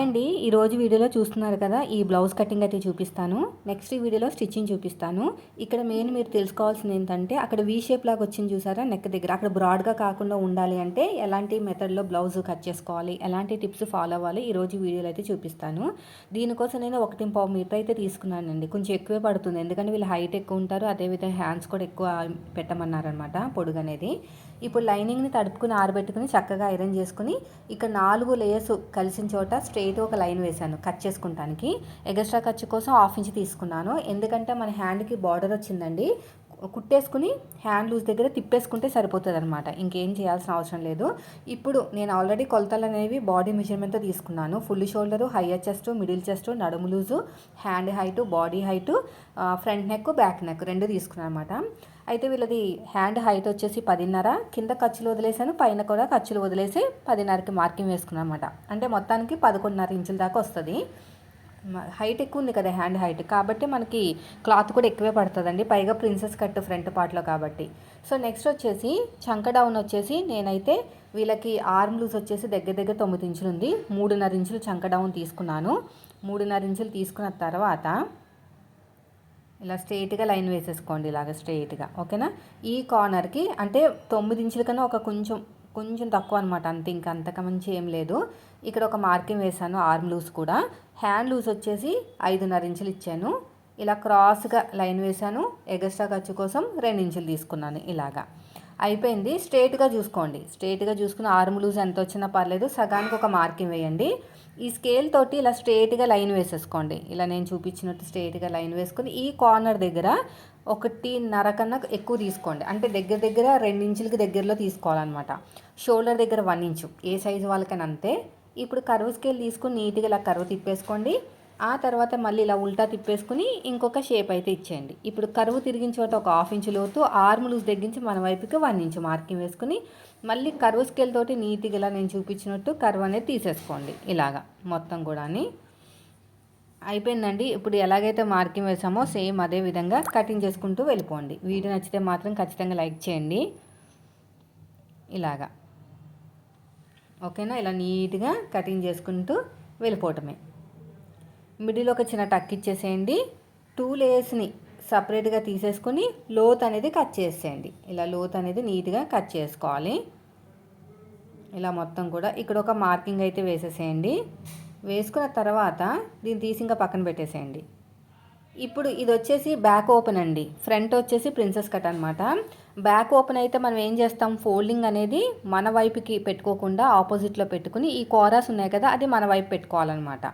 అండి ఈరోజు వీడియోలో చూస్తున్నారు కదా ఈ బ్లౌజ్ కటింగ్ అయితే చూపిస్తాను. నెక్స్ట్ వీడియోలో స్టిచ్చింగ్ చూపిస్తాను. ఇక్కడ మెయిన్ మీరు తెలుసుకోవాల్సింది ఏంటంటే అక్కడ వీ షేప్ లాగా వచ్చింది చూసారా నెక్ దగ్గర. అక్కడ బ్రాడ్గా కాకుండా ఉండాలి అంటే ఎలాంటి మెథడ్లో బ్లౌజ్ కట్ చేసుకోవాలి ఎలాంటి టిప్స్ ఫాలో అవ్వాలి ఈరోజు వీడియోలో అయితే చూపిస్తాను. దీనికోసం నేను ఒకటి పావు మీటర్ అయితే తీసుకున్నానండి. కొంచెం ఎక్కువే పడుతుంది ఎందుకంటే వీళ్ళు హైట్ ఎక్కువ ఉంటారు అదేవిధంగా హ్యాండ్స్ కూడా ఎక్కువ పెట్టమన్నారనమాట పొడుగు అనేది. ఇప్పుడు లైనింగ్ని తడుపుకుని ఆరబెట్టుకుని చక్కగా ఐరన్ చేసుకుని ఇక్కడ నాలుగు లేయర్స్ కలిసిన చోట ఏదో ఒక లైన్ వేశాను కట్ చేసుకుంటానికి. ఎగస్ట్రా ఖర్చు కోసం హాఫ్ ఇంచ్ తీసుకున్నాను. ఎందుకంటే మన హ్యాండ్కి బార్డర్ వచ్చిందండి. కుట్టేసుకుని హ్యాండ్ లూజ్ దగ్గర తిప్పేసుకుంటే సరిపోతుంది అనమాట ఇంకేం చేయాల్సిన అవసరం లేదు. ఇప్పుడు నేను ఆల్రెడీ కొలతలు అనేవి బాడీ మెజర్మెంట్తో తీసుకున్నాను. Full shoulder higher chest middle chest నడుము loose hand height body height front neck back neck రెండు తీసుకున్నాను అనమాట అయితే వీళ్ళది హ్యాండ్ హైట్ వచ్చేసి పదిన్నర. కింద ఖర్చులు వదిలేసాను పైన కూడా ఖర్చులు వదిలేసి పదిన్నరకి మార్కింగ్ వేసుకున్నాను అనమాట అంటే మొత్తానికి పదకొండున్నర ఇంచుల దాకా వస్తుంది. హైట్ ఎక్కువ ఉంది కదా హ్యాండ్ హైట్. కాబట్టి మనకి క్లాత్ కూడా ఎక్కువే పడుతుందండి. పైగా ప్రిన్సెస్ కట్ ఫ్రంట్ పార్ట్లో కాబట్టి. సో నెక్స్ట్ వచ్చేసి చంక డౌన్ వచ్చేసి నేనైతే వీళ్ళకి ఆర్మ్ లూజ్ వచ్చేసి దగ్గర దగ్గర తొమ్మిది ఇంచులు ఉంది. మూడున్నర ఇంచులు చంక డౌన్ తీసుకున్నాను. మూడున్నర ఇంచులు తీసుకున్న తర్వాత ఇలా స్ట్రైట్గా లైన్ వేసేసుకోండి ఇలాగ స్ట్రైట్గా ఓకేనా? ఈ కార్నర్కి అంటే తొమ్మిది ఇంచుల కన్నా ఒక కొంచెం కొంచెం తక్కువ అనమాట అంతే ఇంకా అంతక మంచి ఏం లేదు. ఇక్కడ ఒక మార్కింగ్ వేసాను ఆర్మ్ లూజ్ కూడా. హ్యాండ్ లూజ్ వచ్చేసి ఐదున్నర ఇంచులు ఇచ్చాను. ఇలా క్రాస్గా లైన్ వేసాను ఎగస్ట్రా ఖర్చు కోసం రెండు ఇంచులు తీసుకున్నాను ఇలాగా. అయిపోయింది స్ట్రేట్గా చూసుకోండి. స్ట్రేట్గా చూసుకుని ఆర్మ్ లూజ్ ఎంత వచ్చినా పర్లేదు సగానికి ఒక మార్కింగ్ వేయండి. ఈ స్కేల్ తోటి ఇలా స్ట్రేట్గా లైన్ వేసేసుకోండి. ఇలా నేను చూపించినట్టు స్ట్రేట్గా లైన్ వేసుకొని ఈ కార్నర్ దగ్గర ఒకటిన్నర కన్నా ఎక్కువ తీసుకోండి. అంటే దగ్గర దగ్గర రెండించులకి దగ్గరలో తీసుకోవాలన్నమాట. షోల్డర్ దగ్గర వన్ ఇంచు ఏ సైజు వాళ్ళకైనా అంతే. ఇప్పుడు కరువు స్కేల్ తీసుకుని నీట్గా ఇలా కరువు తిప్పేసుకోండి. ఆ తర్వాత మళ్ళీ ఇలా ఉల్టా తిప్పేసుకుని ఇంకొక షేప్ అయితే ఇచ్చేయండి. ఇప్పుడు కరువు తిరిగిన చోట ఒక హాఫ్ ఇంచు లోతు ఆర్మ్ లూజ్ తగ్గించి మన వైపుకి వన్ ఇంచు మార్కింగ్ వేసుకుని మళ్ళీ కరువు స్కేల్ తోటి నీట్గా ఇలా నేను చూపించినట్టు కరువు అనేది తీసేసుకోండి. ఇలాగా మొత్తం కూడా అయిపోయిందండి. ఇప్పుడు ఎలాగైతే మార్కింగ్ వేసామో సేమ్ అదే విధంగా కటింగ్ చేసుకుంటూ వెళ్ళిపోండి. వీడియో నచ్చితే మాత్రం ఖచ్చితంగా లైక్ చేయండి. ఇలాగా. ఓకేనా? ఇలా నీట్గా కటింగ్ చేసుకుంటూ వెళ్ళిపోవటమే. మిడిల్ ఒక చిన్న టక్ ఇచ్చేసేయండి. టూ లేయర్స్ని సపరేట్గా తీసేసుకొని లోత్ అనేది కట్ చేసేయండి. ఇలా లోత్ అనేది నీట్గా కట్ చేసుకోవాలి. ఇలా మొత్తం కూడా ఇక్కడ ఒక మార్కింగ్ అయితే వేసేసేయండి. వేసుకున్న తర్వాత దీన్ని తీసి ఇంకా పక్కన పెట్టేసేయండి. ఇప్పుడు ఇది వచ్చేసి బ్యాక్ ఓపెన్ అండి. ఫ్రంట్ వచ్చేసి ప్రిన్సెస్ కట్ అనమాట బ్యాక్ ఓపెన్ అయితే మనం ఏం చేస్తాం? ఫోల్డింగ్ అనేది మన వైపుకి పెట్టుకోకుండా ఆపోజిట్లో పెట్టుకుని ఈ కోరాస్ ఉన్నాయి కదా అది మన వైపు పెట్టుకోవాలన్నమాట.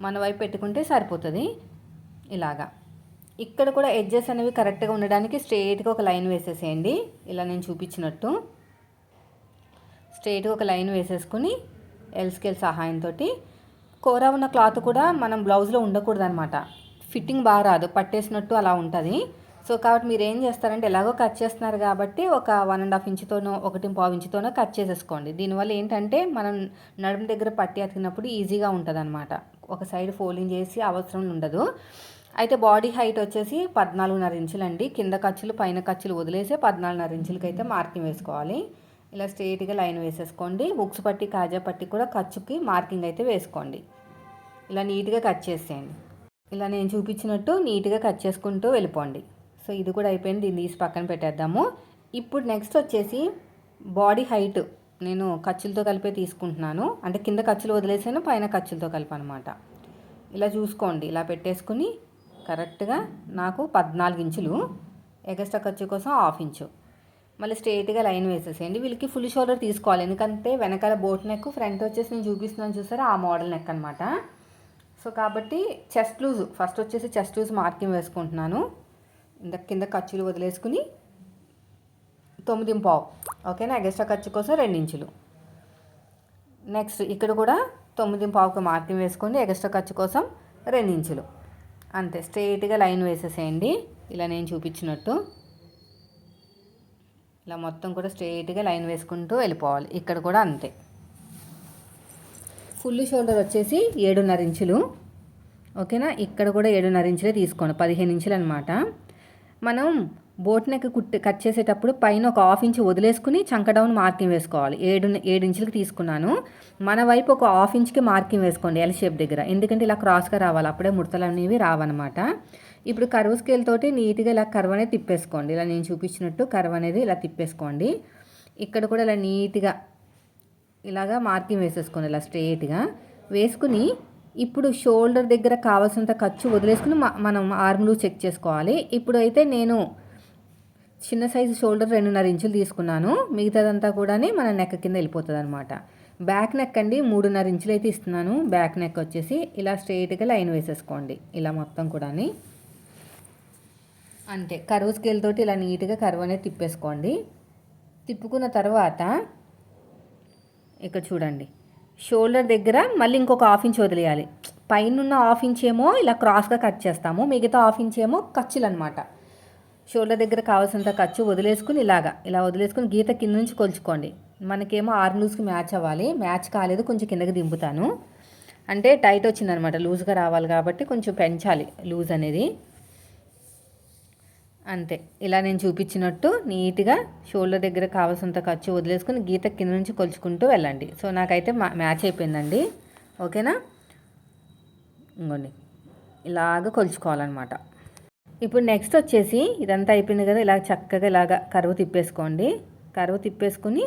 మన వైపు పెట్టుకుంటే సరిపోతుంది. ఇలాగా. ఇక్కడ కూడా ఎడ్జెస్ అనేవి కరెక్ట్గా ఉండడానికి స్ట్రేట్గా ఒక లైన్ వేసేసేయండి. ఇలా నేను చూపించినట్టు. స్ట్రేట్గా ఒక లైన్ వేసేసుకుని ఎల్ స్కేల్ సహాయంతో కూర ఉన్న క్లాత్ కూడా మనం బ్లౌజ్లో ఉండకూడదు అనమాట ఫిట్టింగ్ బాగా రాదు. పట్టేసినట్టు అలా ఉంటుంది. సో కాబట్టి మీరు ఏం చేస్తారంటే ఎలాగో కట్ చేస్తున్నారు కాబట్టి ఒక వన్ అండ్ హాఫ్ ఇంచుతోనో ఒకటి పావు ఇంచుతోనో కట్ చేసేసుకోండి. దీనివల్ల ఏంటంటే మనం నడుము దగ్గర పట్టి అతికినప్పుడు ఈజీగా ఉంటుంది అనమాట ఒక సైడ్ ఫోల్డింగ్ చేసి అవసరం ఉండదు. అయితే బాడీ హైట్ వచ్చేసి పద్నాలుగున్నర ఇంచులండి. కింద ఖర్చులు పైన ఖర్చులు వదిలేసి పద్నాలుగున్నర ఇంచులకి అయితే మార్కింగ్ వేసుకోవాలి. ఇలా స్ట్రేట్గా లైన్ వేసేసుకోండి. బుక్స్ పట్టి కాజా పట్టి కూడా ఖర్చుకి మార్కింగ్ అయితే వేసుకోండి. ఇలా నీట్గా కట్ చేసేయండి. ఇలా నేను చూపించినట్టు నీట్గా కట్ చేసుకుంటూ వెళ్ళిపోండి. సో ఇది కూడా అయిపోయింది. దీన్ని తీసి పక్కన పెట్టేద్దాము. ఇప్పుడు నెక్స్ట్ వచ్చేసి బాడీ హైట్ నేను ఖర్చులతో కలిపే తీసుకుంటున్నాను. అంటే కింద ఖర్చులు వదిలేసాను పైన ఖర్చులతో కలిపి అనమాట ఇలా చూసుకోండి. ఇలా పెట్టేసుకుని కరెక్ట్గా నాకు పద్నాలుగు ఇంచులు ఎగస్ట్రా ఖర్చు కోసం హాఫ్ ఇంచు. మళ్ళీ స్ట్రైట్గా లైన్ వేసేసేయండి. వీళ్ళకి ఫుల్ షోల్డర్ తీసుకోవాలి. ఎందుకంటే వెనకాల బోట్ నెక్ ఫ్రంట్ వచ్చేసి నేను చూపిస్తున్నాను చూసారా? ఆ మోడల్ నెక్ అనమాట సో కాబట్టి చెస్ట్ లూజ్. ఫస్ట్ వచ్చేసి చెస్ట్ లూజ్ మార్కింగ్ వేసుకుంటున్నాను. ఇంత కింద ఖర్చులు వదిలేసుకుని తొమ్మిది పావు. ఓకేనా ఎగస్ట్రా ఖర్చు కోసం రెండు ఇంచులు. నెక్స్ట్ ఇక్కడ కూడా తొమ్మిది పావుకి మార్కింగ్ వేసుకోండి ఎగస్ట్రా ఖర్చు కోసం రెండు ఇంచులు. అంతే స్ట్రైట్గా లైన్ వేసేసేయండి. ఇలా నేను చూపించినట్టు. ఇలా మొత్తం కూడా స్ట్రైట్గా లైన్ వేసుకుంటూ వెళ్ళిపోవాలి. ఇక్కడ కూడా అంతే. ఫుల్ షోల్డర్ వచ్చేసి ఏడున్నర ఇంచులు. ఓకేనా? ఇక్కడ కూడా ఏడున్నర ఇంచులే తీసుకోండి. పదిహేను ఇంచులు అనమాట మనం బోట్ నెక్ కుట్టి కట్ చేసేటప్పుడు పైన ఒక హాఫ్ ఇంచ్ వదిలేసుకుని చంక డౌన్ మార్కింగ్ వేసుకోవాలి. ఏడు ఏడు ఇంచులకి తీసుకున్నాను. మన వైపు ఒక హాఫ్ ఇంచ్కి మార్కింగ్ వేసుకోండి ఎల్ షేప్ దగ్గర. ఎందుకంటే ఇలా క్రాస్గా రావాలి. అప్పుడే ముడతలు అనేవి రావన్నమాట. ఇప్పుడు కరువు స్కేల్ తోటి నీట్గా ఇలా కర్వ్ అనేది తిప్పేసుకోండి. ఇలా నేను చూపించినట్టు కర్వ్ అనేది ఇలా తిప్పేసుకోండి. ఇక్కడ కూడా ఇలా నీట్గా ఇలాగా మార్కింగ్ వేసేసుకోండి. ఇలా స్ట్రేట్గా వేసుకుని ఇప్పుడు షోల్డర్ దగ్గర కావాల్సినంత ఖర్చు వదిలేసుకుని మనం ఆర్మ్లు చెక్ చేసుకోవాలి. ఇప్పుడు అయితే నేను చిన్న సైజు షోల్డర్ రెండున్నర ఇంచులు తీసుకున్నాను. మిగతాదంతా కూడా మన నెక్ కింద వెళ్ళిపోతుంది అనమాట బ్యాక్ నెక్ అండి మూడున్నర ఇంచులు అయితే ఇస్తున్నాను. బ్యాక్ నెక్ వచ్చేసి ఇలా స్ట్రైట్గా లైన్ వేసేసుకోండి. ఇలా మొత్తం కూడా అంతే కరువు స్కేల్ తోటి ఇలా నీట్గా కరువు అనేది తిప్పేసుకోండి. తిప్పుకున్న తర్వాత ఇక్కడ చూడండి. షోల్డర్ దగ్గర మళ్ళీ ఇంకొక హాఫ్ ఇంచ్ వదిలేయాలి. పైన ఉన్న హాఫ్ ఇంచ్ ఏమో ఇలా క్రాస్గా కట్ చేస్తాము. మిగతా హాఫ్ ఇంచ్ ఏమో ఖర్చులు అనమాట షోల్డర్ దగ్గర కావాల్సినంత ఖర్చు వదిలేసుకుని ఇలాగా ఇలా వదిలేసుకుని గీత కింద నుంచి కొలుచుకోండి. మనకేమో ఆర్మ్ లూజ్కి మ్యాచ్ అవ్వాలి మ్యాచ్ కాలేదు కొంచెం కిందకి దింపుతాను. అంటే టైట్ వచ్చిందనమాట లూజ్గా రావాలి కాబట్టి కొంచెం పెంచాలి లూజ్ అనేది. అంతే ఇలా నేను చూపించినట్టు నీట్గా షోల్డర్ దగ్గర కావాల్సినంత ఖర్చు వదిలేసుకుని గీత కింద నుంచి కొలుచుకుంటూ వెళ్ళండి. సో నాకైతే మా- మ్యాచ్ అయిపోయిందండి. ఓకేనా? ఇంకోండి ఇలాగ కొలుచుకోవాలన్నమాట. ఇప్పుడు నెక్స్ట్ వచ్చేసి ఇదంతా అయిపోయింది కదా ఇలా చక్కగా ఇలాగ కరువు తిప్పేసుకోండి. కరువు తిప్పేసుకుని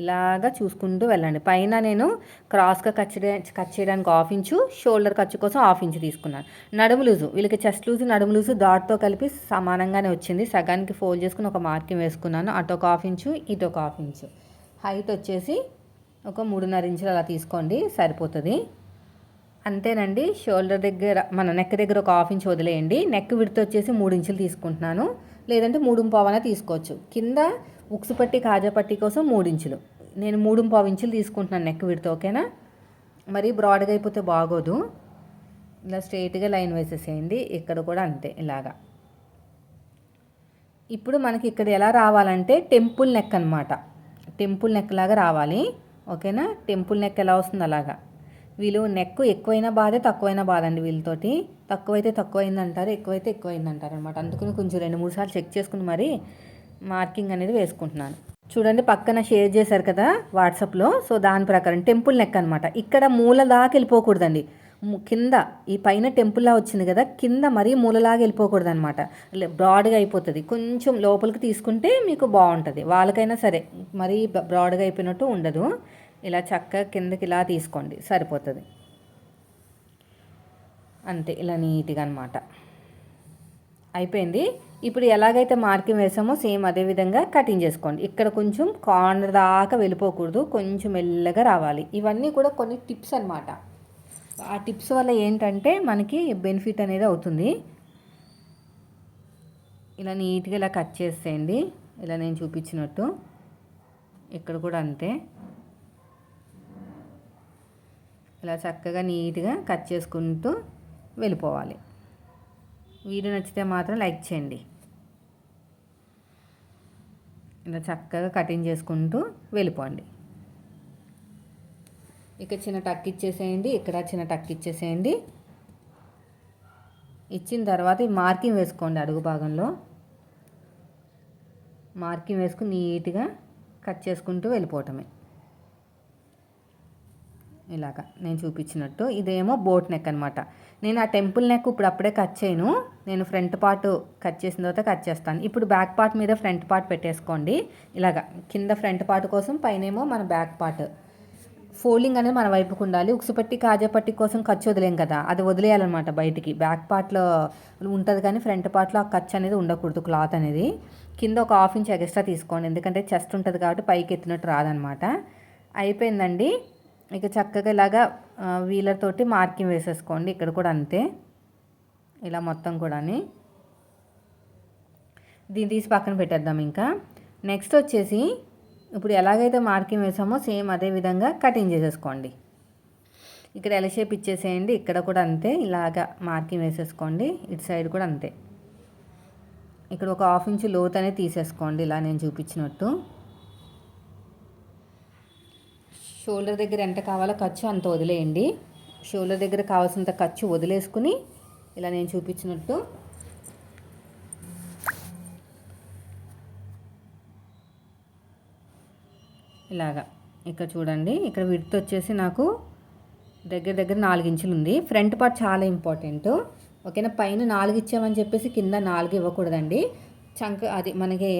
ఇలాగా చూసుకుంటూ వెళ్ళండి. పైన నేను క్రాస్గా కట్ కట్ చేయడానికి హాఫ్ ఇంచు షోల్డర్ ఖర్చు కోసం హాఫ్ ఇంచు తీసుకున్నాను. నడుము లూజు వీళ్ళకి చెస్ట్ లూజు నడుము లూజు డాట్తో కలిపి సమానంగానే వచ్చింది. సగానికి ఫోల్డ్ చేసుకుని ఒక మార్కింగ్ వేసుకున్నాను. అటు ఒక హాఫ్ ఇంచు ఇటు ఒక హాఫ్ ఇంచు హైట్ వచ్చేసి ఒక మూడున్నర ఇంచులు అలా తీసుకోండి సరిపోతుంది. అంతేనండి. షోల్డర్ దగ్గర మన నెక్ దగ్గర ఒక హాఫ్ ఇంచ్ వదిలేయండి. నెక్ విడత వచ్చేసి మూడు ఇంచులు తీసుకుంటున్నాను. లేదంటే మూడు పావన తీసుకోవచ్చు. కింద ఉక్సు పట్టి కాజా పట్టి కోసం మూడు ఇంచులు. నేను మూడు పావు ఇంచులు తీసుకుంటున్నాను నెక్ విడత ఓకేనా? మరీ బ్రాడ్గా అయిపోతే బాగోదు. ఇలా స్ట్రైట్గా లైన్ వేసేసేయండి. ఇక్కడ కూడా అంతే ఇలాగా. ఇప్పుడు మనకి ఇక్కడ ఎలా రావాలంటే టెంపుల్ నెక్ అనమాట టెంపుల్ నెక్ లాగా రావాలి. ఓకేనా? టెంపుల్ నెక్ ఎలా వస్తుంది అలాగా. వీళ్ళు నెక్ ఎక్కువైనా బాధే తక్కువైనా బాధ అండి వీళ్ళతోటి. తక్కువైతే తక్కువైంది అంటారు ఎక్కువైతే ఎక్కువైంది అంటారు అనమాట అందుకని కొంచెం రెండు మూడు సార్లు చెక్ చేసుకుని మరి మార్కింగ్ అనేది వేసుకుంటున్నాను. చూడండి పక్కన షేర్ చేశారు కదా వాట్సాప్లో. సో దాని ప్రకారం టెంపుల్ నెక్ అనమాట ఇక్కడ మూల దాకా వెళ్ళిపోకూడదండి. కింద ఈ పైన టెంపుల్లా వచ్చింది కదా కింద మరీ మూలలాగా వెళ్ళిపోకూడదు అనమాట బ్రాడ్గా అయిపోతుంది. కొంచెం లోపలికి తీసుకుంటే మీకు బాగుంటుంది. వాళ్ళకైనా సరే మరీ బ్రాడ్గా అయిపోయినట్టు ఉండదు. ఇలా చక్కగా కిందకి ఇలా తీసుకోండి సరిపోతుంది. అంతే ఇలా నీట్గా అనమాట అయిపోయింది. ఇప్పుడు ఎలాగైతే మార్కింగ్ వేసామో సేమ్ అదే విధంగా కటింగ్ చేసుకోండి. ఇక్కడ కొంచెం కార్నర్ దాకా వెళ్ళిపోకూడదు కొంచెం మెల్లగా రావాలి. ఇవన్నీ కూడా కొన్ని టిప్స్ అన్నమాట. ఆ టిప్స్ వల్ల ఏంటంటే మనకి బెనిఫిట్ అనేది అవుతుంది. ఇలా నీట్గా ఇలా కట్ చేసేయండి. ఇలా నేను చూపించినట్టు. ఇక్కడ కూడా అంతే. ఇలా చక్కగా నీట్గా కట్ చేసుకుంటూ వెళ్ళిపోవాలి. వీడియో నచ్చితే మాత్రం లైక్ చేయండి. ఇలా చక్కగా కటింగ్ చేసుకుంటూ వెళ్ళిపోండి. ఇక్కడ చిన్న టక్ ఇచ్చేసేయండి ఇక్కడ చిన్న టక్ ఇచ్చేసేయండి. ఇచ్చిన తర్వాత మార్కింగ్ వేసుకోండి అడుగు భాగంలో. మార్కింగ్ వేసుకుని నీట్గా కట్ చేసుకుంటూ వెళ్ళిపోవటమే. ఇలాగా నేను చూపించినట్టు. ఇదేమో బోట్ నెక్ అనమాట నేను ఆ టెంపుల్ నెక్ ఇప్పుడు అప్పుడే కట్ చేయను. నేను ఫ్రంట్ పార్ట్ కట్ చేసిన తర్వాత కట్ చేస్తాను. ఇప్పుడు బ్యాక్ పార్ట్ మీద ఫ్రంట్ పార్ట్ పెట్టేసుకోండి. ఇలాగా కింద ఫ్రంట్ పార్ట్ కోసం పైనేమో మన బ్యాక్ పార్ట్. ఫోల్డింగ్ అనేది మన వైపుకు ఉండాలి. ఉక్సుపట్టి కాజాపట్టి కోసం ఖర్చు వదిలేం కదా. అది వదిలేయాలన్నమాట బయటికి. బ్యాక్ పార్ట్లో ఉంటుంది కానీ ఫ్రంట్ పార్ట్లో ఆ ఖర్చు అనేది ఉండకూడదు క్లాత్ అనేది. కింద ఒక హాఫ్ ఇంచ్ ఎక్స్ట్రా తీసుకోండి. ఎందుకంటే చెస్ట్ ఉంటుంది కాబట్టి పైకి ఎత్తినట్టు రాదనమాట అయిపోయిందండి. ఇక చక్కగా ఇలాగా వీలర్తోటి వీలర్ తోటి మార్కింగ్ వేసేసుకోండి. ఇక్కడ కూడా అంతే. ఇలా మొత్తం కూడాని. దీన్ని తీసి పక్కన పెట్టేద్దాం ఇంకా. నెక్స్ట్ వచ్చేసి ఇప్పుడు ఎలాగైతే మార్కింగ్ వేసామో సేమ్ అదే విధంగా కటింగ్ చేసేసుకోండి. ఇక్కడ ఎల్ షేప్ ఇచ్చేసేయండి. ఇక్కడ కూడా అంతే. ఇలాగా మార్కింగ్ వేసేసుకోండి. ఇటు సైడ్ కూడా అంతే. ఇక్కడ ఒక హాఫ్ ఇంచ్ లోత్ అనేది తీసేసుకోండి. ఇలా నేను చూపించినట్టు. షోల్డర్ దగ్గర ఎంత కావాలో ఖర్చు అంత వదిలేయండి. షోల్డర్ దగ్గర కావాల్సినంత ఖర్చు వదిలేసుకుని ఇలా నేను చూపించినట్టు. ఇలాగా. ఇక్కడ చూడండి ఇక్కడ విడ్త్ వచ్చేసి నాకు దగ్గర దగ్గర నాలుగు ఇంచులు ఉంది. ఫ్రంట్ పార్ట్ చాలా ఇంపార్టెంట్. ఓకేనా? పైన నాలుగు ఇచ్చామని చెప్పేసి కింద నాలుగు ఇవ్వకూడదండి. చంక అది మనకి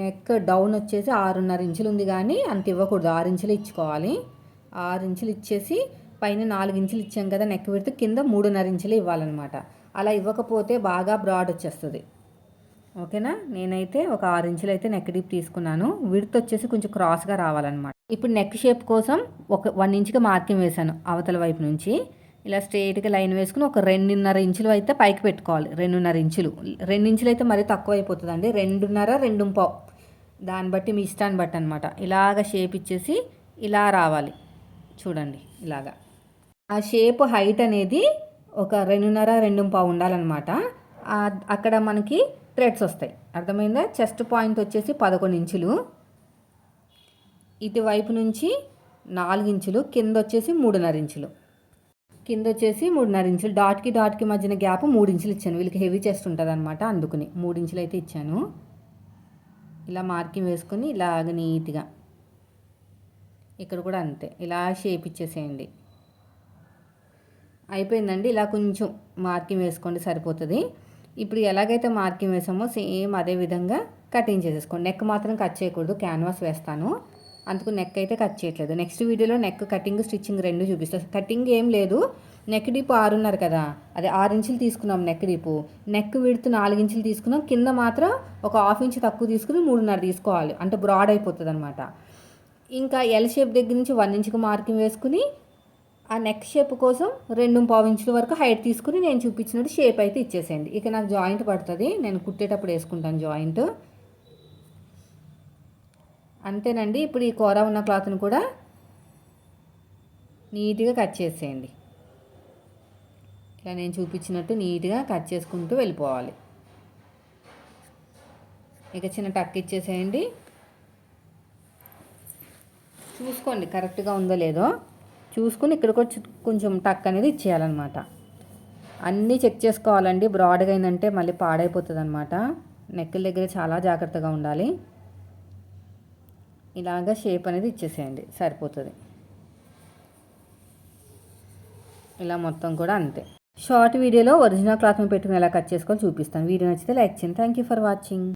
నెక్ డౌన్ వచ్చేసి ఆరున్నర ఇంచులు ఉంది కానీ అంత ఇవ్వకూడదు. ఆరు ఇంచులు ఇచ్చుకోవాలి. ఆరు ఇంచులు ఇచ్చేసి పైన నాలుగు ఇంచులు ఇచ్చాం కదా నెక్ విడితే కింద మూడున్నర ఇంచులు ఇవ్వాలన్నమాట. అలా ఇవ్వకపోతే బాగా బ్రాడ్ వచ్చేస్తుంది. ఓకేనా? నేనైతే ఒక ఆరు ఇంచులు అయితే నెక్ డీప్ తీసుకున్నాను. విడత్ వచ్చేసి కొంచెం క్రాస్గా రావాలన్నమాట. ఇప్పుడు నెక్ షేప్ కోసం ఒక వన్ ఇంచ్కి మార్కింగ్ వేశాను అవతల వైపు నుంచి. ఇలా స్ట్రేట్గా లైన్ వేసుకుని ఒక రెండున్నర ఇంచులు అయితే పైకి పెట్టుకోవాలి. రెండున్నర ఇంచులు. రెండు ఇంచులు అయితే మరీ తక్కువ అయిపోతుందండి. రెండున్నర రెండు పావు. దాన్ని బట్టి మీ ఇష్టాన్ని బట్టి అనమాట ఇలాగ షేప్ ఇచ్చేసి ఇలా రావాలి. చూడండి ఇలాగా. ఆ షేప్ హైట్ అనేది ఒక రెండున్నర రెండు పావు ఉండాలన్నమాట. అక్కడ మనకి థ్రెడ్స్ వస్తాయి. అర్థమైందా? చెస్ట్ పాయింట్ వచ్చేసి పదకొండు ఇంచులు. ఇటువైపు నుంచి నాలుగు ఇంచులు కింద వచ్చేసి మూడున్నర ఇంచులు. కింద వచ్చేసి మూడున్నర ఇంచులు. డాట్కి డాట్కి మధ్యన గ్యాప్ మూడు ఇంచులు ఇచ్చాను. వీళ్ళకి హెవీ చెస్ట్ ఉంటుంది అనమాట అందుకుని. మూడు ఇంచులు అయితే ఇచ్చాను. ఇలా మార్కింగ్ వేసుకొని ఇలాగ నీట్గా. ఇక్కడ కూడా అంతే. ఇలా షేప్ ఇచ్చేసేయండి. అయిపోయిందండి. ఇలా కొంచెం మార్కింగ్ వేసుకోండి సరిపోతుంది. ఇప్పుడు ఎలాగైతే మార్కింగ్ వేసామో సేమ్ అదే విధంగా కటింగ్ చేసేసుకోండి. నెక్ మాత్రం కట్ చేయకూడదు. క్యాన్వాస్ వేస్తాను. అందుకు నెక్ అయితే కట్ చేయట్లేదు. నెక్స్ట్ వీడియోలో నెక్ కటింగ్ స్టిచ్చింగ్ రెండు చూపిస్తాను కటింగ్ ఏం లేదు. నెక్ డీప్ ఆరున్నారు కదా. అదే ఆరు ఇంచులు తీసుకున్నాం నెక్ డీపు నెక్ విడుతు నాలుగు ఇంచులు తీసుకున్నాం. కింద మాత్రం ఒక హాఫ్ ఇంచ్ తక్కువ తీసుకుని మూడున్నర తీసుకోవాలి. అంటే బ్రాడ్ అయిపోతుంది అనమాట ఇంకా ఎల్ షేప్ దగ్గర నుంచి వన్ ఇంచ్కి మార్కింగ్ వేసుకుని ఆ నెక్ షేప్ కోసం రెండు పావు ఇంచుల వరకు హైట్ తీసుకుని నేను చూపించినట్టు షేప్ అయితే ఇచ్చేసేయండి. ఇక నాకు జాయింట్ పడుతుంది. నేను కుట్టేటప్పుడు వేసుకుంటాను జాయింట్ అంతేనండి. ఇప్పుడు ఈ కూర ఉన్న క్లాత్ని కూడా నీట్గా కట్ చేసేయండి. ఇలా నేను చూపించినట్టు నీట్గా కట్ చేసుకుంటూ వెళ్ళిపోవాలి. ఇక చిన్న టక్ ఇచ్చేసేయండి. చూసుకోండి కరెక్ట్గా ఉందో లేదో. చూసుకుని ఇక్కడికి వచ్చి కొంచెం టక్ అనేది ఇచ్చేయాలన్నమాట. అన్నీ చెక్ చేసుకోవాలండి. బ్రాడ్గా అయిందంటే మళ్ళీ పాడైపోతుంది అనమాట నెక్కుల దగ్గర చాలా జాగ్రత్తగా ఉండాలి. ఇలాగ షేప్ అనేది ఇచ్చేసేయండి. సరిపోతుంది. ఇలా మొత్తం కూడా అంతే. షార్ట్ వీడియోలో ఒరిజినల్ క్లాత్ పెట్టుకుని ఎలా కట్ చేసుకొని చూపిస్తాను. వీడియో నచ్చితే లైక్ చేయండి. Thank you for watching.